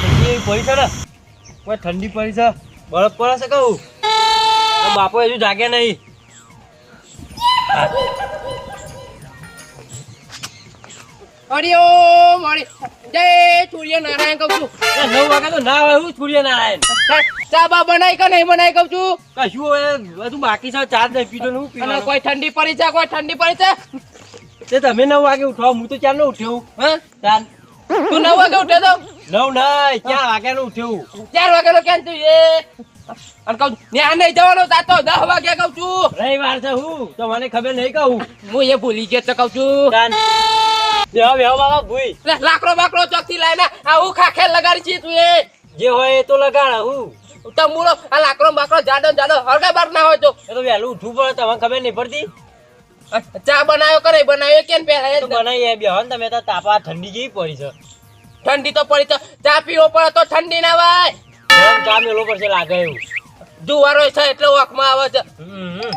ઠંડી પડી છે ને? કોઈ ઠંડી પડી છે? બરફ પડે છે કહું? બાપો હજુ જાગ્યા નહીં. હરિઓમ હરિ જય સૂર્યનારાયણ કહું છું. નવ વાગે તો ના હોય હું સૂર્યનારાયણ. ચા બા બનાવી કે નહીં બનાવી કહું છું? કશું બધું બાકી છે ચાર નહીં પીધો હું અને કોઈ ઠંડી પડી છે કોઈ ઠંડી પડી છે? તે તમે નવ વાગે ઉઠો હું તો ચાર નો ઉઠ્યો હા. તું નવ વાગે ઉઠ્યો તો? નવ નહીં ચાર વાગે નો ઉઠ્યો ચાર વાગે નો કેમ તું એ? અને કહું ત્યાં નહીં જવાનો તાતો દસ વાગે કહું છું. રવિવાર છે હું તો મને ખબર નહીં કહું. હું એ ભૂલી ગયો તો કહું છું. બેહો બેહો બાબા ભૂઈ. લાકડો બાકડો ચોકથી લઈને આ હું ખાખેલ લગાડી છી તું એ. જે હોય એ તો લગાડ હું? તમુડો આ લાકડો બાકડો જાડો જાડો હળગા બાર ના હોય તો. એ તો વહેલું ઉઠવું પડે તમને ખબર નહીં પડતી? ચા બનાવ્યો કરે બનાવ્યો કેમ પહેલા તો બનાવીએ બેહો તમે તો તાપા ઠંડી જેવી પડી છે. ઠંડી તો પડી તો ચા પીવો પડે તો ઠંડી ના વાય. ચા મેલો પડશે લાગે એવું. જુવારો છે એટલે વખમાં આવે છે. હમ.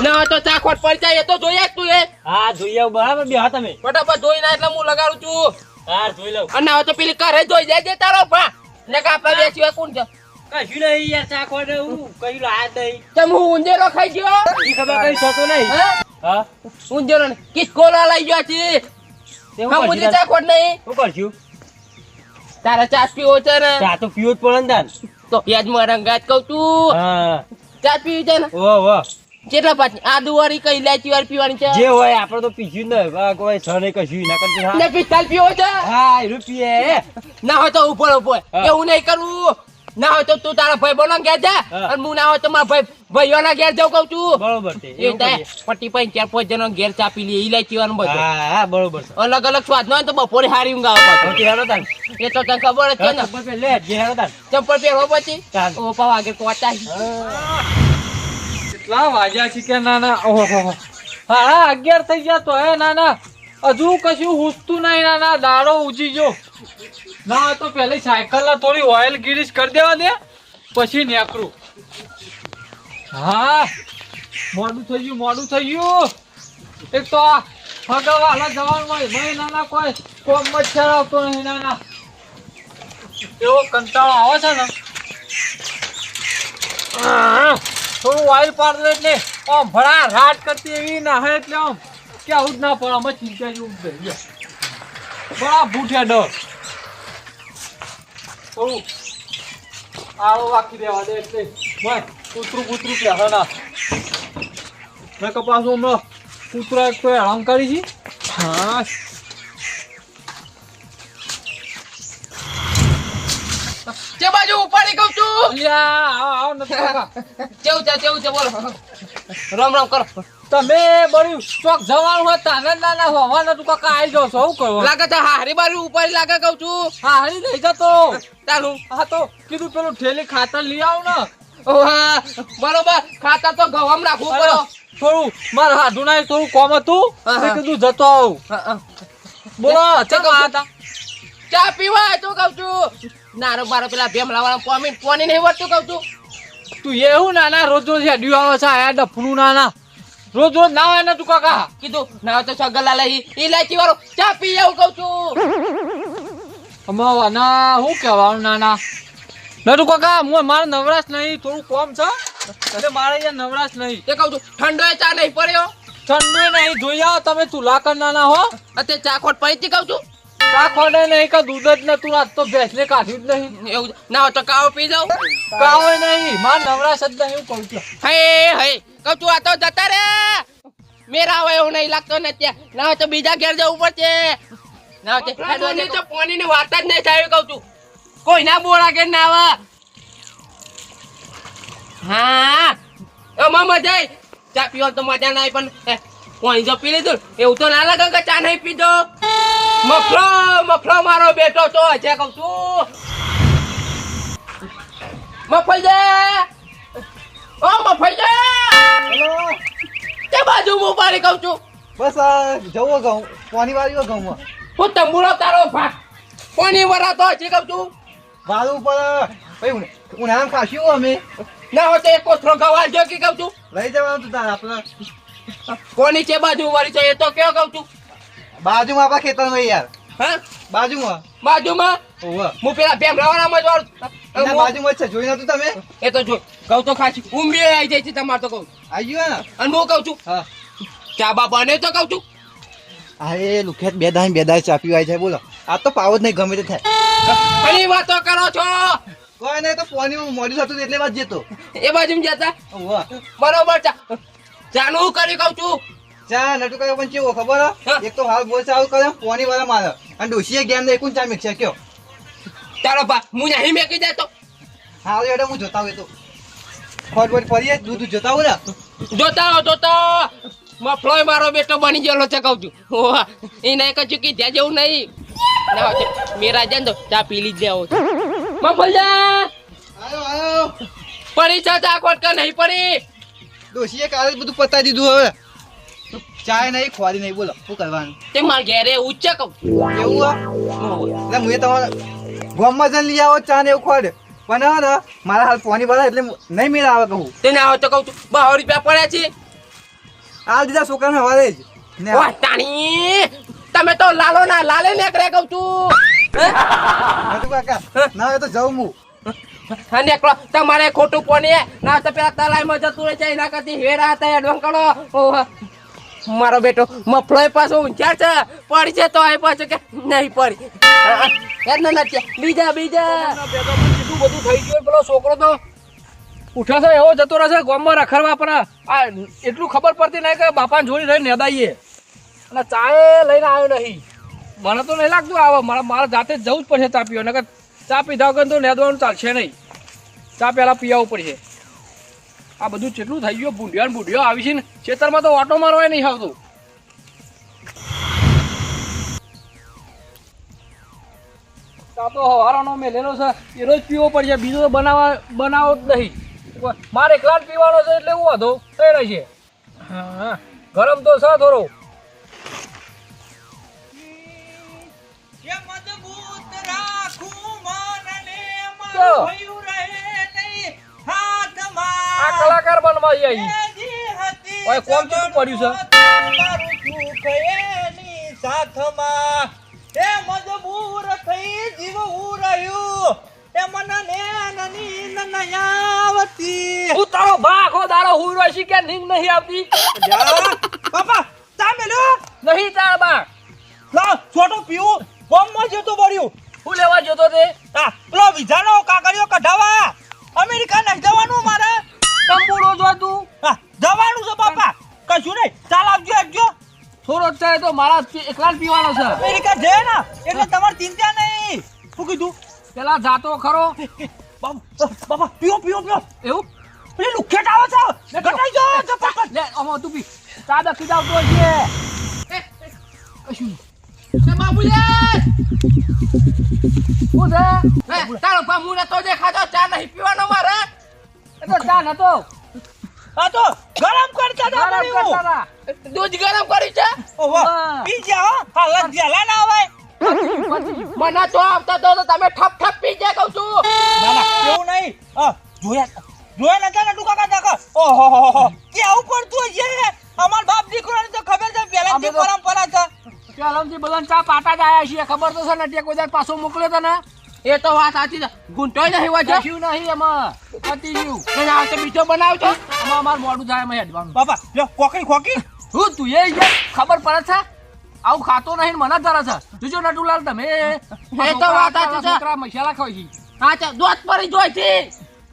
ના તો ચાખોટ ખોટ પડી એ તો જોઈએ જ તું એ. હા જોઈ બરાબર બેહો તમે. ફટાફટ જોઈ ના એટલે હું લગાડું છું. હા જોઈ લઉં. અને હવે તો પેલી કરે જોઈ જાય તારો ભા. ને કે આપણા બે સિવાય કોણ છે? કશું નહીં યાર ચાખોટ હું. લાયા જ નહીં. તમ હું ઊંધેરો ખાઈ ગયો? ઈ ખબર કઈ થતો નહીં. હા? ઊંધેરો ને કિસકોલા લઈ ગયો છે. તે હું મુજે કરશું? મુझे તાર? ચા ખોટ નહીં. હું કરશું? તારે ચા પીવો છે ને? ચા તો પીવો જ પડે ને તો યાદ રંગાત કહું છું. હા. ચા પીવી છે ને? ઓ વાહ કેટલા પાંચ આદુ વાળી કઈ ઇલાયચી વાળી પીવાની છે? જે હોય આપણે તો પીશું ને કોઈ છ કશું ના કરતી હા. ને પિસ્તાલ પીવો છે? હા એ ના હોય તો ઉપર ઉપર એવું નહીં કરવું ના હોય તો તું તારા ભાઈ બોલો ઘેર જા. અને હું ના હોય તો મારા ભાઈ ભાઈઓના ઘેર જાઉં કઉ છું. બરોબર છે એ. પટ્ટી પાઈ ચાર પાંચ જણા ઘેર ચા પી લઈએ ઇલાયચી વાળું બધું. હા બરોબર છે. અલગ અલગ સ્વાદ નો હોય તો બપોરે હારી ઊંઘ આવે એ તો તને ખબર જ છે ને. ચંપલ પહેરવો પછી. ઓપા વાગે કોચા કેટલા વાગ્યા છે કે ના ના ઓહો. હો, અગિયાર થઈ ગયા તો હે ના ના હજુ કશું હુસતું નહીં ના ના દાડો ઉજી જો. ના તો પેલી સાયકલ થોડી ઓઇલ ગીરીશ કરી દેવા દે. પછી નેકરું હા મોડું થઈ ગયું મોડું થઈ ગયું. એક તો આ ફગવાલા જવાનું હોય ભાઈ ના ના કોઈ કોમ મચ્છર આવતો નહીં ના એવો કંટાળો આવે છે ને. થોડું ઓઇલ પાડે એટલે આમ ભરા રાટ કરતી એવી ના એટલે આમ કે આવું ના પડે અમે ચિંતા જેવું થઈ બરા ભૂઠે ડર. થોડું આળો વાકી દેવા દે એટલે ભાઈ, કૂતરું કૂતરું પહેરે ના. મેં કપાસ હમણાં કૂતરા એક કોઈ કરી છે. હા. તે બાજુ ઉપાડી કહું રામ રામ કરો. તમે બળ્યું ચોક જવાનું હોય તાને ના ના હોવા તું કાકા આવી જાવ શું કરવા લાગે છે હારી બારી ઉપાડી લાગે કહું છું. હારી લઈ જતો. તારું હા તો કીધું પેલું ઠેલી ખાતર લઈ આવ ને. બરોબર. ખાતર તો ગવામ રાખવું પડો. થોડું મારા હાડું ના થોડું કોમ હતું. તે. કીધું જતો આવું. બોલો તે છું. હતા. ચા પીવા તો કહું છું. નારો મારો પેલા ભેમલા વાળા પોમી પોની નહીં વધતું કહું છું. તું એવું ના ના રોજ રોજ હેડ્યું આવે છે આયા ડફનું ના ના રોજ રોજ ના આવે ને તું કાકા. કીધું ના તો સગલા લઈ ઇલાયચી વાળો ચા પી આવું કહું છું. અમાવા ના શું કહેવાનું નાના? ના ના તું કાકા હું મારે નવરાશ નહીં થોડું કોમ છે. એટલે મારે અહીંયા નવરાશ નહીં. તે કહું છું ઠંડો ચા નહીં પડ્યો. ઠંડો નહીં જોઈ આવો તમે તું લાકર ના ના હો. અત્યારે ચા ખોટ પડી કહું છું. ચા ખોડે નહીં કે દૂધ જ નતું આજ તો ભેંસને કાઢ્યું જ નહીં. એવું ના હોય તો કાવો પી જાવ કાવો નહીં માર નવરાશ જ નહીં એવું કહું છું. હે હે કહું છું આ તો જતા રે. મેરા આવે એવું નહીં લાગતો ને ત્યાં. ના તો બીજા ઘેર જવું પડશે. ના હોય તો પાણી વાત જ નહીં થાય કહું છું. કોઈ ના બોલા કે ના આવે. હા. એમાં મજા આવી ચા પીવા તો મજા ના આવી પણ પાણી જો પી લીધું. એવું તો ના લાગે કે ચા નહીં પીધો. મફલો મફલો મારો બેટો તો છે કહું છું. મફલજા ઓ મફલજા તે બાજુ હું પાડી કહું છું. બસ જવો ઘઉં પાણી વાળ્યો ઘઉંમાં હું તંબુરો તારો ભાગ. કોની વરા તો છે કહું છું. વાળું ઉપર ભાઈ ઉન- ઉનાળામાં ખાશું અમે. ના હોય તો એક કોથરો ગવાલ જો કે કહું છું. લઈ જવાનું તું તારા આપણે. કોની છે બાજુ વાળી છે એ તો કયો કહું છું. બાજુમાં આપણા ખેતરમાં યાર. હા? બાજુમાં. બાજુમાં? ઓહો. હું પેલા ભેમરાવાનામાં જ વાળું એના હું- બાજુમાં છે જોઈ નતું તમે? એ તો જો કહું તો ખાસી ઊંઘી આવી જાય છે તમારે તો કહું. આવી ગયો ને? અને હું કહું છું હા. ચા બા બને તો કહું છું. અરે લુખેત બે દાઈ બે દાઈ ચાપી આવી છે બોલો. આ તો પાવ જ નહીં ગમે તે થાય. ઘણી વાતો કરો છો. કોઈ નહીં તો ફોની મોડું થતું એટલે વાત જતો. એ બાજુ જતા. બરોબર ચા ચાનું કરી કહું છું. ચા નટુ પણ કેવો ખબર? એક તો હાલ બોલ ચાલુ કરે પોની વાળા મારે અને ડોશીએ ગેમ ને એકું ચા મિક્સર કયો. ચાલો બા હું નહીં મેકી દેતો. હાલ એડો હું જોતા હોય તો. ફરીએ દૂધ જોતા હોય ને? જોતા હો જોતા મફળોય મારો બેટો બની ગયેલો છે કહું છું. એને કશું કે ત્યાં જેવું નહીં. ના મેરા જાય તો ચા પી લીધ આયો આયો પડી છે ચા કોટકા નહીં પડી. ડોશીએ કાલે બધું પતાવી દીધું હવે. ચાય નહીં ખોરી નહીં બોલો શું કરવાનું? તે માર ઘેરે ઉચ્ચ કહું. એવું એટલે હું તમારે ગોમમાં જઈને લઈ આવો ચા ને એવું ખોડે પણ હા ને મારા હાલ પોની ભરા એટલે નહીં મેળ આવે કહું. તે ના તો કહું છું બહો રૂપિયા પડ્યા છે. હાલ દીધા છોકરાને હવારે જ. તાણી તમે તો લાલો ના લાલે નીકળે કહું છું? કાકા ના એ તો જવું હું. તમારે ખોટું પોની ના તો પેલા તલાઈમાં જતું રહે છે એના કરતી હેરા હતા એડવાન કરો ઓહ. મારો બેટો મફળોય પાછો ઊંચા છે. પડી છે તો એ પાછો કે નહીં પડી. બીજા બીજા બધું થઈ ગયું પેલો છોકરો તો ઉઠે છે, એવો જતો રહેશે ગોમમાં રખડવા પણ આ એટલું ખબર પડતી નહીં કે બાપાને જોડી રહી નેદાઈએ. અને ચાએ લઈને આવ્યો નહીં. મને તો નહીં લાગતું આવે. મારે મારે જાતે જવું જ પડશે ચા પીવા. નકર ચા પીધા વગર તો નેદવાનું ચાલશે નહીં. ચા પહેલાં પીવાવું પડશે આ બધું કેટલું થઈ ગયું? ભૂંડિયા ને ભૂંડિયો આવી છે ને. ખેતરમાં તો ઓટો મારવાય નહીં આવતું. તો હવારાનો મેલેલો છે. એ રોજ પીવો પડશે. બીજો તો બનાવવા બનાવો જ નહીં. મારે એકલા જ પીવાનો છે એટલે એવું વાંધો થઈ રહી છે. હા ગરમ તો છે થોડો. રાખું આ કલાકાર બનવા આવી ઓય, કોમ કેટલું પડ્યું છે? સાથમાં. એ મજબૂર થઈ જીવવું રહ્યું એ મનને નની નનયાવતી. હું તારો ભાગો આખો હું છે કે નીંગ નહીં આવતી પાપા ચા મેલ્યો નહીં તાર બા લા છોટો પીવું બોમ્બમાં જતો પડ્યું હું લેવા જતો તે હા પેલો વિઝાનો કાકડીઓ કઢાવા અમેરિકા નહીં જવાનું મારે તંબુરો જો તું. જવાનું છે બાપા. કશું નહીં. ચાલ આવજો આવજો. થોડો જ ચાય તો મારા એકલા જ પીવાનો છે. અમેરિકા છે ને. એટલે તમારે ચિંતા નહીં. શું કીધું? પેલા જાતો ખરો. બાપા પીઓ પીઓ પીઓ. એવું? પેલી લુખેટ આવે છે. ઘટાઈ જો ઝપાટ. લે અમો તું પી. ચા કીધા તો છે કશું છે? હે, તારો પામુ ને તો દેખાતો ચા નહીં પીવાનો મારે. એ તો ચા નતો આ તો ગરમ કરતા હતા ગરમ કરતા દૂધ ગરમ કર્યું છે? ઓહો પી જા હો. હાલત જેલા ના આવે મને તો આવતા તો તો તમે ઠપ ઠપ પી જાય કહું છું. ના ના એવું નહીં. જોયા જોયા નતા ને ટુકા કાકા ઓહો હો હો કે આવું પડતું હશે. અમાર બાપ દીકરાને તો ખબર છે પહેલાથી પરંપરા છે. બધાને ચા પાટા જ આયા છીએ. ખબર તો છે ને તે કોઈ પાછો મોકલ્યો તને એ તો વાત સાચી છે. ગુંટોય નહીં વાત નહીં એમાં. પતી ગયું કે આ તો બીજો બનાવજો આમાં અમાર મોડું થાય એમાં હેડવાનું. બાપા લ્યો કોકરી કોકી હું તું એ ખબર પડે છે? આવું ખાતો નહીં મને ધરે છે. જોજો નટુલાલ તમે એ તો વાત સાચી છે. છોકરા મસાલા ખાય છે. હા તો દોત પડી જોઈ છે.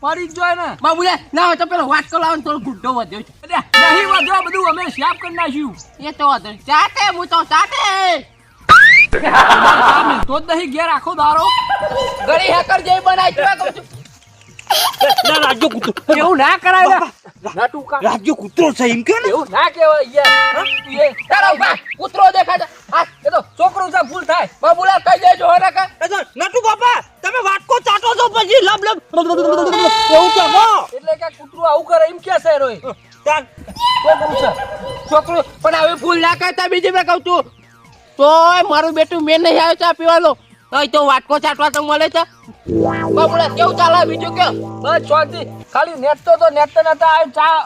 પડી જોય ને. બાબુલે ના હોય તો પેલો વાત કરો થોડો ગુડ્ડો વધ્યો છે. નહીં વધ્યો બધું અમે શ્યાપ કરી નાખ્યું. એ તો વાંધો નહીં. ચાટે હું તો ચાટે તો જ નહીં ઘેર આખો દારો ઘડી હેકર જેવી બનાવી ના રાજ્યો કૂતરો. એવું ના કરાય રાજ્ય કૂતરો છે એમ કે ને? એવું ના કેવાય યાર. કૂતરો દેખાય છે. આ એ તો છોકરું છે ભૂલ થાય. બાબુલા કહી દેજો હો ને કા નટુ બાપા તમે વાટકો ચાટો છો પછી લબ લબ એવું તો એટલે કે કૂતરું આવું કરે એમ કે છે રોય. છોકરું પણ હવે ભૂલ ના કરતા બીજી મેં કહું છું. તોય મારું બેટું મેં નહીં આવ્યો ચા પીવાનો. તો તો વાટકો ચાટવા તો મળે છે. બાબુડા કેવું ચાલે બીજું કે બસ શાંતિ. ખાલી નેટતો તો તો નેટ નતા આ ચા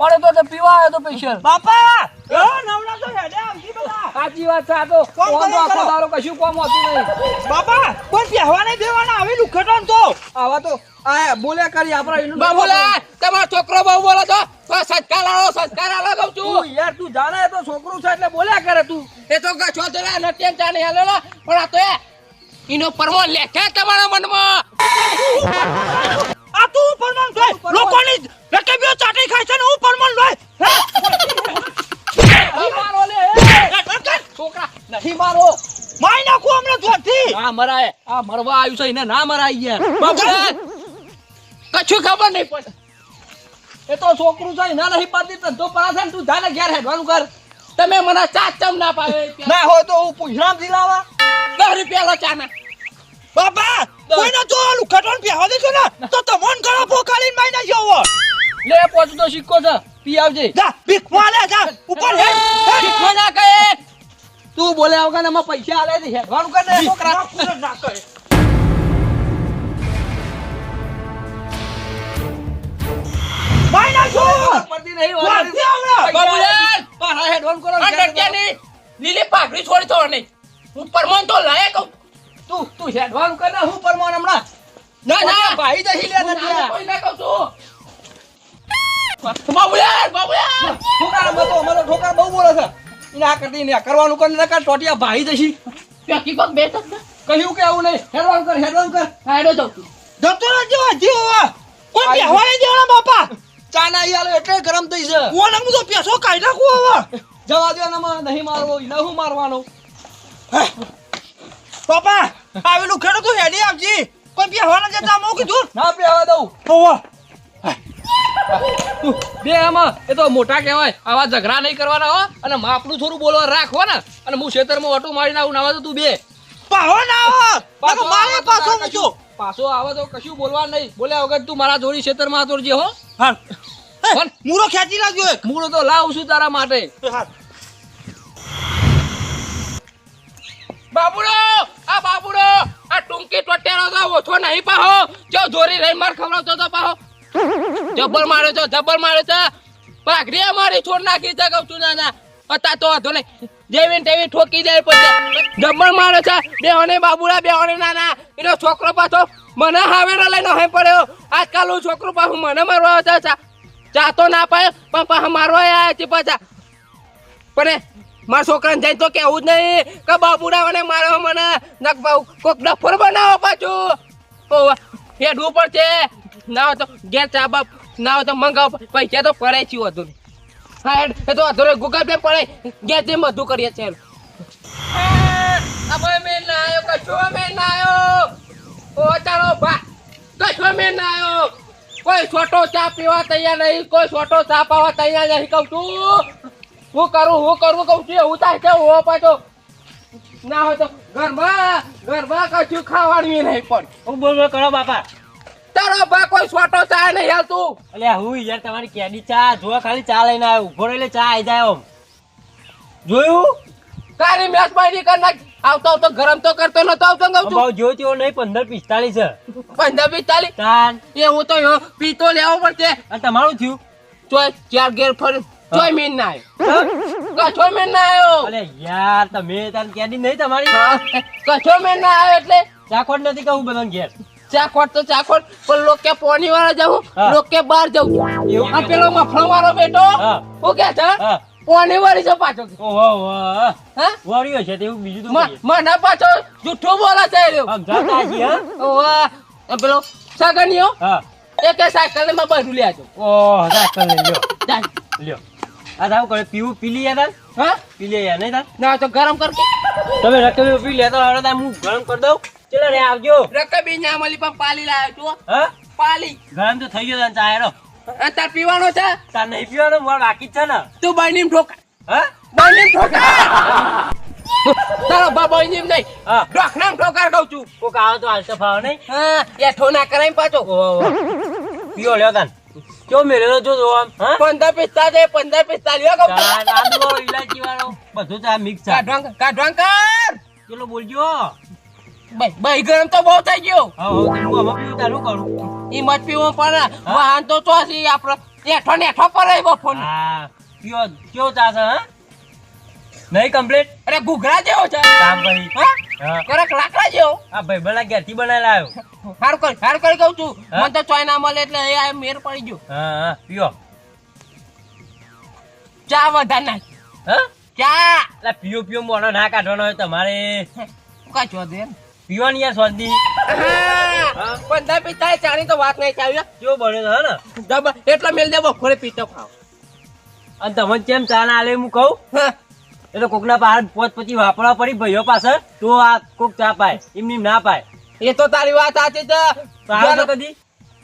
પડે તો તે પીવા આવ્યો તો પૈસા બાપા! એ? નવડા તો હેડે આવતી બધા. સાચી વાત છે આ તો કોમ તો આખો દારો કશું કોમ હોતું નહીં. બાપા કોઈ પહેવા નહીં દેવાના આવે લુખેટો તો. આવા તો આ બોલ્યા કરી આપણા બાબુલા તમારો છોકરો બહુ બોલો છો તો સંસ્કાર આલો કહું છું. યાર તું જાણે તો છોકરું છે એટલે બોલ્યા કરે તું. એ તો છોતરા નથી જાણે હાલેલો પણ આ તો એ એનો પરમો લેખે તમારા મનમાં. આ તું પરમાન જોય લોકોની રકેબીઓ ચાટી ખાય છે ને હું પરમાન જોય મારો લે. છોકરા નહીં મારો. માઈ નાખો અમને જોરથી ના મરાય આ મરવા આવ્યું છે એને ના મરાય યાર. બાબુલા કશું ખબર નહીં પડે. એ તો છોકરું છે ના નહીં પડતી તો તો પાછા છે ને તું જાને ઘેર હેડવાનું કર. તમે મને ચા ચમ ના પાવે ના હોય તો હું પૂછરામ દિલાવા દસ રૂપિયા ચા ના બાપા કોઈને જો લુખેટો પહેવા દેશો ને તો તમોન ગળા પોકાલીને માઈ ના જવો લે પોચ તો સિક્કો છે પી આવજે. જા ભીખ માલે જા ઉપર હે શીખવા ના કહે. તું બોલે વગર એમાં પૈસા આલે છે હેડવાનું કર ને છોકરા? ના કરે માઈ ના જો પડતી નહીં બાબુલાલ હેડવાનું કરો ને ઘેર ડટિયાની પાઘડી છોડી તો નહીં. હું પરમોન તો લાયક. તું તું હેડવાનું કરે હું પરમાન હમણાં. ના ના ભાઈ જઈ લે હું કોઈ ના કહું છું. બાબુલાલ બાબુલાલ છોકરા બતો અમારો છોકરા બહુ બોલે છે. એને આ કરતી ને કરવાનું કર ને કર ટોટિયા ભાઈ જશી પેકી પગ બે તક કહ્યું કે આવું નહીં. હેડવાનું કર હેડવાનું કર. હાડો જાઉં છું. જતો રહેજો હજી હવે. કોઈ પહેવા નહીં દેવાના બાપા? ચા ના ઈ એટલે ગરમ થઈ છે. ઓને હું તો પેસો કાઢી નાખું હવે? જવા દો ને નહીં મારવો નહીં મારવાનો. બાપા આવેલું ખેડો તું હેડી આવજી. કોઈ પહેવા ના જતા હું કીધું? ના પેવા દઉં. હોવા બે આમાં? એ તો મોટા કહેવાય. આવા ઝઘડા નહીં કરવાના હો. અને માપનું થોડું બોલવા રાખો ને. અને હું ખેતરમાં ઓટો મારી આવું નાવા તો તું બે. પાહો ના આવો નકર મારે પાછો તાર પાછો આવે તો કશું બોલવા નહીં. બોલ્યા વગર તું મારા જોડી ખેતરમાં તોડજે હો. હા મૂળો ખેંચી લાવજો એક. મૂળો તો લાવું છું તારા માટે. બાબુડો આ બાબુડો, આ ટુંકી ટોટેલો તો ઓછો નહીં પાહો. જો ધોરી રહી માર ખવડાવતો તો પાહો. જબ્બર માર્યો છો, જબ્બર માર્યો છે. પાઘડી અમારી છોડ નાખી છે કઉ છું ના ના હતા તો હતો નહીં. જેવીન તેવી ઠોકી જાય પછી. જબ્બર માર્યો છે. બેહોને બાબુડા, બેહોને નાના. એનો છોકરો પાછો મને હાવેરો લઈને હે પડ્યો. આજકાલ હું છોકરો પાછું મને મારવા ચા ચા તો ના પાય, પણ પાછા મારવા આવ્યા છે પાછા. પણ મારા છોકરાને જઈને તો કેવું જ નહીં કે બાબુડાઓને મારો મને નક કોક ડફર બનાવો પાછું. હેડવું પડશે. ના હોય તો ઘેર ચા બાપ ના તો મંગાવ. પૈસા તો પડે છે વધુ હા એ તો વધુ ગૂગલ પે પડે. ઘેર જઈને બધું કરીએ છે અમે મેં ના આવ્યો કશો મેં ના આવ્યો ઓ, ચાલો, ભા કશો મેં ના આવ્યો કોઈ છોટો ચા પીવા તૈયાર નહીં, કોઈ છોટો ચા પાવા તૈયાર નહીં કહું છું. હું કરું હું કરું કહું છું એવું થાય છે હું પાછો ના હોય તો ગરબા ગરબા કશું ખાવાનું નહીં પણ. હું બોલ કરો બાપા. તારો બા કોઈ છોટો ચા નહીં હાલતું એટલે હું યાર તમારી કેડી ચા જોવા ખાલી ચા લઈને આવ્યો. ઊભો એટલે ચા આવી જાય ઓમ જોયું? તારી મેચ બાઈ કર નાખ આવતો આવતો ગરમ તો કરતો નતો આવતો કહું છું ભાવ જોયો તેવો નહીં પંદર પિસ્તાલીસ છે. પંદર પિસ્તાલીસ તાન. એ હું તો પીતો લેવો પડશે અને તમારું થયું? તો ચાર ગેર ફર ચોય મીન ના આવ્યો કછો મીન ના આવ્યો અલે યાર તમે તાર કેડી નહીં તમારી? હા, કછો ના આવ્યો એટલે. ચાખોટ નથી કહું બધાને ઘેર. ચાખોટ તો ચાખોટ પણ લોક પોની વાળા જવું. લોક બહાર જવું? આ પેલો મફળો વાળો બેટો હું. કે છે? પોની વાળી છે પાછો. ઓહો ઓહો હા. વળ્યો છે તેવું બીજું તો મને પાછો જુઠ્ઠો બોલે છે એ રહ્યો. આમ જાતા હજી, હા? ઓવા, આ પેલો સગનિયો હા. સાયકલમાં બધું લ્યા છો. ઓહ સાયકલ લઈ લ્યો. લ્યો. આ થાવ કરે પીવું પી લઈએ તાર? હા? પી લઈએ યાર નહીં તાર? ના તો ગરમ કર. તમે રકમ પી લેતા હવે તાર હું ગરમ કરી દઉં? ચલો રે આવજો. રકબી ન્યામલી પણ પાલી લાવ્યો છું હા. પાલી. ગરમ તો થઈ ગયો તાર ચા હેરો આ તાર પીવાનો છે? તાર નહીં પીવાનો માર બાકી છે ને. તું બની ઠોકા. હા? બની ઠોકા. તારો બા બની નહીં. હા. ડોકનામ ઠોકાર કહું છું. કોક આવે તો હાલ તો ફાવ નહીં? હા એઠો ના કરાય પાછો. પીઓ લ્યો તાન ચો મેળેલો જો જો આમ પંદર પિસ્તાલીસ પંદર પિસ્તાલીસ હો કહું છું. તાન આદુ વાળો, ઇલાયચી વાળો બધું ચા મિક્સ છે. કાઢવાં કાઢવાં કર ચલો બોલજો? ભાઈ ગરમ તો બહુ થઈ ગયો. હા હા હું આમાં પીવું તારું કરું. ઈ મત પીવો પણ વાહન તો તો છે આપણો નેઠો નેઠો પર ફોન. હા કયો કયો ચાસ હા? નહીં કમ્પ્લીટ અરે ઘૂઘરા જેવો છે. કામ કરી હા? હા. લાકડા જેવો. આ ભાઈ ભલા થી બનાવેલા આવ્યો. હાર કર હાર કર કહું છું. હા? મને તો ચોય ના મળે એટલે એ આ મેર પડી ગયો. હા હા પીઓ. ચા વધારે ના હા? ચા. એટલે પીઓ પીઓ મોઢો ના કાઢવાનો હોય તમારે. કા ચો દે પીવાની યાર સ્વાદી હા. પંદર પિતા ચાણી તો વાત નહીં ચાવ્યો જો બને છે હે ને? દબ એટલા મેલ દે બપોરે પીતો ખાવ. અને તમને કેમ ચા ના આલે હું કહું? હા. એ તો કોકના પાસે પોત પછી વાપરવા પડી ભાઈઓ પાસે તો આ કોક ચા પાય એમની ના પાય. એ તો તારી વાત સાચી છે. કદી?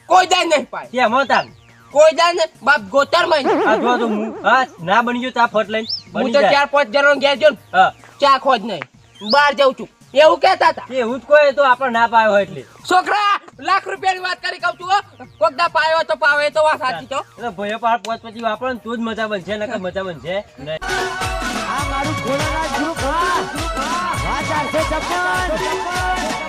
કોઈ જાય નહીં પાય. કેમ મોતા કોઈ જાય ને બાપ ગોતરમાં આ જો તો હું હા ના બની ગયો તા ફટ લઈને. હું તો ચાર પાંચ જણ ઘેર જો હા. ચા ખોજ નહીં. બહાર જાઉં છું. એવું કેતા હતા. એવું જ કોઈ તો આપણે ના પાયો હોય એટલે. છોકરા લાખ રૂપિયાની વાત કરી કહું છું કોક ના પાયો તો પાવે તો વાત સાચી તો એટલે ભાઈઓ પાસે પોત પછી વાપરો ને તો જ મજા બનશે નકર મજા બનશે નહીં. મારું ભોળાનાથ ગ્રુપ હા ચારસો છપ્પન